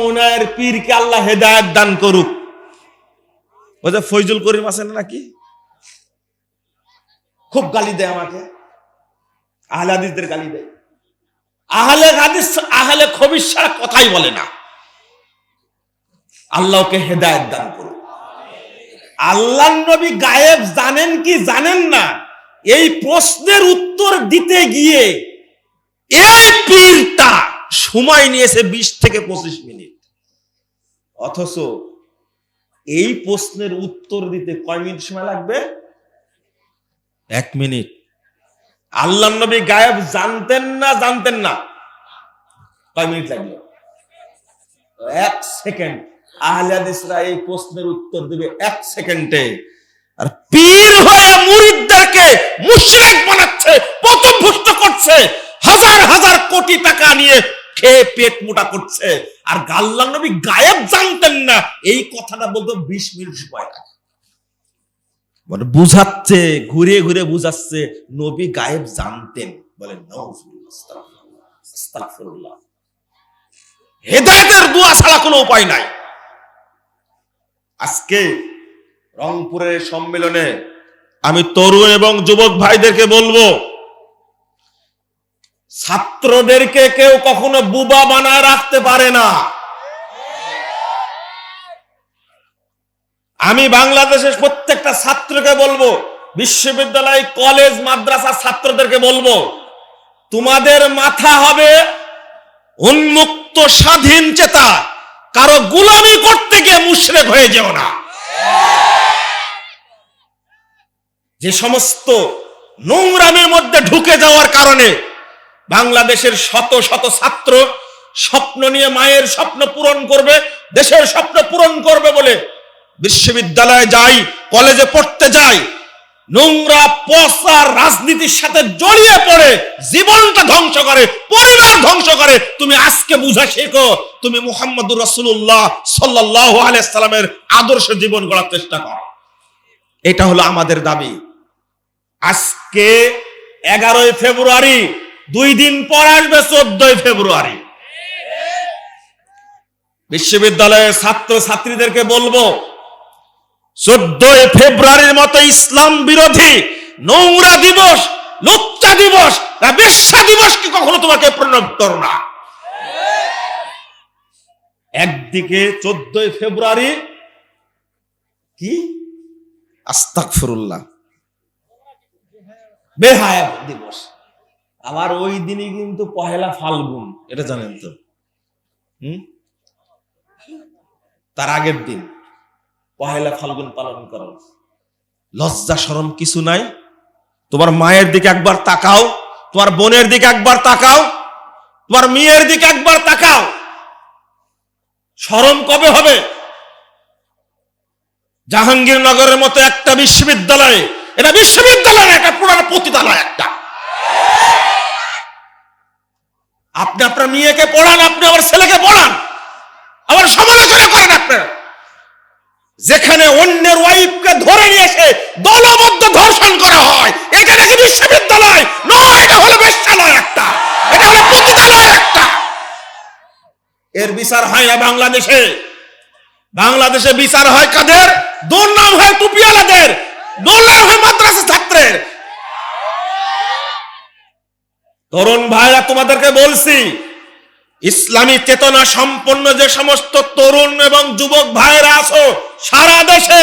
যমুনার পীরকে আল্লাহ হেদায়েত দান করুক। ওই যে ফৈজুল করিম আছেন নাকি? খুব গালি দেয় আমাকে। আহলে হাদিসদের গালি দেয়। আহলে হাদিস, আহলে খবিস ছাড়া কথাই বলে না। আল্লাহকে হেদায়েত দান করুক। আল্লাহ নবী গায়েব জানেন কি জানেন না? এই প্রশ্নের উত্তর দিতে গিয়ে এই পীরটা সময় নিয়েছে বিশ থেকে পঁচিশ মিনিট। অথচ এই প্রশ্নের উত্তর দিতে কয় মিনিট সময় লাগবে? এক মিনিট। আল্লাহ নবী গায়েব জানতেন না জানতেন না। কয় মিনিট লাগল? এক সেকেন্ড। আহলাদিসরা এই প্রশ্নের উত্তর দিবে এক সেকেন্ডে। আর পীর হয়ে মুরিদদেরকে মুশরিক বানাচ্ছে পথভ্রষ্ট করছে হাজার হাজার কোটি টাকা নিয়ে খেয়ে পেট মোটা করছে। আর গাল্লা নবী গায়েব জানতেন না। এই কথাটা বলতে বিশ মিনিট সময় লাগে। মানে বুঝাচ্ছে ঘুরে ঘুরে বুঝাচ্ছে, নবী গায়েব জানতেন। আস্তাগফিরুল্লাহ। হেদায়েতের দোয়া ছাড়া কোনো উপায় নাই। আজকে রংপুরের সম্মেলনে আমি তরুণ এবং যুবক ভাইদেরকে বলব ছাত্রদেরকে কেউ কখনো বুবা বানায় রাখতে পারে না। আমি বাংলাদেশের প্রত্যেকটা ছাত্রকে বলব, বিশ্ববিদ্যালয়, কলেজ মাদ্রাসা ছাত্রদেরকে বলব, তোমাদের মাথা হবে উন্মুক্ত স্বাধীন চেতা। কারও গুলামি করতে গিয়ে মুশরেক হয়ে যেও না। যে সমস্ত নোংরামের মধ্যে ঢুকে যাওয়ার কারণে বাংলাদেশের শত শত ছাত্র স্বপ্ন নিয়ে মায়ের স্বপ্ন পূরণ করবে, দেশের স্বপ্ন পূরণ করবে বলে বিশ্ববিদ্যালয়ে যাই, কলেজে পড়তে যাই, নোংরা, পচা রাজনীতির সাথে জড়িয়ে পড়ে, জীবনটা ধ্বংস করে, পরিবার ধ্বংস করে, তুমি আজকে বুঝা শেখো, তুমি মুহাম্মদুর রসুল্লাহ সাল্লাহ আলাইসাল্লামের আদর্শ জীবন গড়ার চেষ্টা করো। এটা হলো আমাদের দাবি। আজকে এগারোই ফেব্রুয়ারি দুই দিন পর আসবে চোদ্দই ফেব্রুয়ারি। বিশ্ববিদ্যালয়ের ছাত্র ছাত্রীদেরকে বলব, চোদ্দই ফেব্রুয়ারির মতো ইসলাম বিরোধী নোংরা দিবস, লুচ্চা দিবস না বেশ্যা দিবসকে কখনো তোমাকে প্রণব করো না? একদিকে চোদ্দই ফেব্রুয়ারি, কি? আস্তাকফিরুল্লাহ বেহায়া দিবস। আবার ওই দিনই কিন্তু পহেলা ফাল্গুন, এটা জানেন তো। হুম? তার আগের দিন, পহেলা ফাল্গুন পালন করো লজ্জা সরম কিছু নাই। তোমার মায়ের দিকে একবার তাকাও, তোমার বোনের দিকে একবার তাকাও, তোমার মেয়ের দিকে একবার তাকাও। সরম কবে হবে? জাহাঙ্গীরনগরের মতো একটা বিশ্ববিদ্যালয়ে, এটা বিশ্ববিদ্যালয় একটা পুরানো পতিতালয় একটা। আপনি আপনার মেয়েকে পড়ান, আপনি আমার ছেলেকে পড়ান। আবার সমালোচনা করেন আপনার যেখানে অন্যের ওয়াইফকে ধরে নিয়ে এসে দলবদ্ধ ধর্ষণ করা হয় এটা নাকি বিশ্ববিদ্যালয়? নয় এটা হলো বেশ্যালয় একটা। এটা হলো পতিতালয় একটা। এর বিচার হয় না বাংলাদেশে। বাংলাদেশে বিচার হয় কাদের? দুর্নাম হয় টুপিওয়ালাদের দুর্নাম হয় মাদ্রাসা ছাত্রের তরুণ ভাইরা তোমাদেরকে বলছি, ইসলামী চেতনা সম্পন্ন যে সমস্ত তরুণ এবং যুবক ভাইরা আছো, সারা দেশে,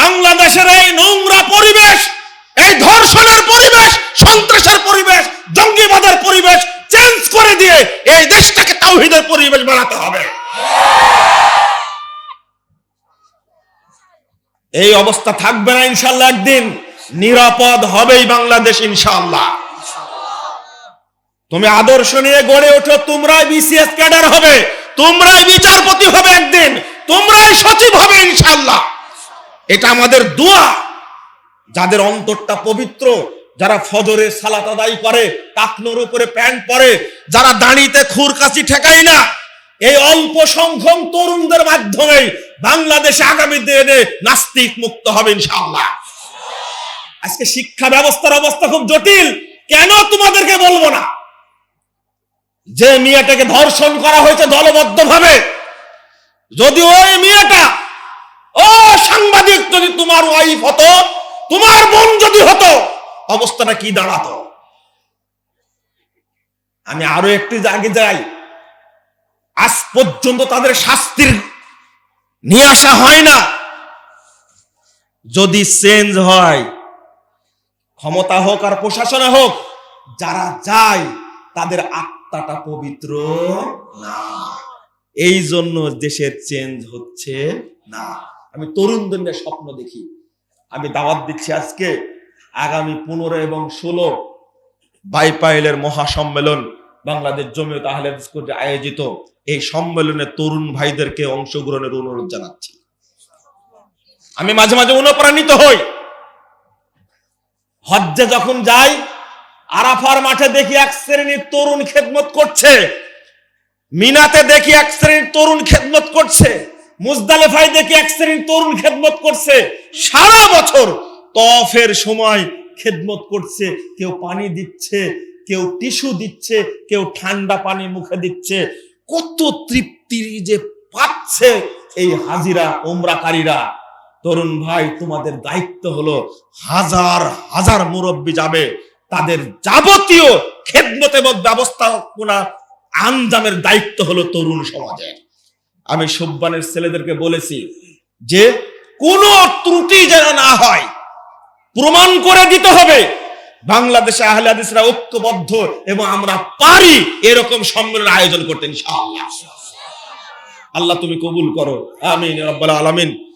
বাংলাদেশের এই নোংরা পরিবেশ, এই ধর্ষণের পরিবেশ, সন্ত্রাসের পরিবেশ, জঙ্গিবাদের পরিবেশ চেঞ্জ করে দিয়ে এই দেশটাকে তাওহিদের পরিবেশ বানাতে হবে। এই অবস্থা থাকবে না ইনশাল্লাহ একদিন, নিরাপদ হবেই বাংলাদেশ ইনশাল্লাহ। তুমি আদর্শ নিয়ে গড়ে ওঠো, তোমরাই বিসিএস ক্যাডার হবে, তোমরাই বিচারপতি হবে একদিন, তোমরাই সচিব হবে ইনশাল্লাহ এটা আমাদের দোয়া। যাদের অন্তরটা পবিত্র, যারা ফজরে সালাত আদায় করে টাকনোর উপরে প্যান্ট পরে, যারা দাঁড়িতে খুর কাছি ঠেকাই না, এই অল্প সংখ্যক তরুণদের মাধ্যমে বাংলাদেশে আগামী দিনে নাস্তিক মুক্ত হবে ইনশাআল্লাহ। আজকে শিক্ষা ব্যবস্থার অবস্থা খুব জটিল, কেন তোমাদেরকে বলব না? যে মেয়েটাকে ধর্ষণ করা হয়েছে দলবদ্ধ ভাবে যদি ওই মেয়েটা, ও সাংবাদিক যদি তোমার ওয়াইফ হতো, তোমার বোন যদি হতো, অবস্থাটা কি দাঁড়াতো? আমি আরও একটু আগে যাই। আজ পর্যন্ত তাদের শাস্তির নিয়ে আসা হয় না। যদি চেঞ্জ হয়, ক্ষমতা হোক আর প্রশাসনে হোক, যারা যায়, তাদের আত্মাটা পবিত্র না। এই জন্য দেশের চেঞ্জ হচ্ছে না। আমি তরুণদের স্বপ্ন দেখি। আমি দাওয়াত দিচ্ছি আজকে আগামী পনেরো এবং ষোলো বাইপাইলের মহাসম্মেলন বাংলাদেশ জমিয়ত আহলে হাদিস আয়োজিত। এই সম্মেলনে তরুণ ভাইদেরকে অংশগ্রহণের অনুরোধ জানাচ্ছি। আমি মাঝে মাঝে অনুপ্রাণিত হই। হজ্জে যখন যাই আরাফার মাঠে দেখি এক শ্রেণির তরুণ খেদমত করছে। মিনাতে দেখি এক শ্রেণির তরুণ খেদমত করছে। মুজদালেফায় দেখি এক শ্রেণির তরুণ খেদমত করছে। সারা বছর তফের সময় খেদমত করছে। কেউ পানি দিচ্ছে, কেউ টিস্যু দিচ্ছে, কেউ ঠান্ডা পানি মুখে দিচ্ছে। কত তৃপ্তি যে পাচ্ছে এই হাজিরা ওমরাকারীরা তরুণ ভাই, তোমাদের দায়িত্ব হলো হাজার হাজার মুরব্বী যাবে। তাদের যাবতীয় খেদমত এবং ব্যবস্থাপনা আঞ্জামের দায়িত্ব হলো তরুণ সমাজের। আমি সুব্বানের ছেলেদেরকে বলেছি যে, কোনো ত্রুটি যেন না হয়, প্রমাণ করে দিতে হবে, বাংলাদেশে আহলে হাদিসরা ঐক্যবদ্ধ এবং আমরা পারি এরকম সম্মেলন আয়োজন করতে ইনশাআল্লাহ। আল্লাহ তুমি কবুল করো। আমিন রব্বাল আলামিন।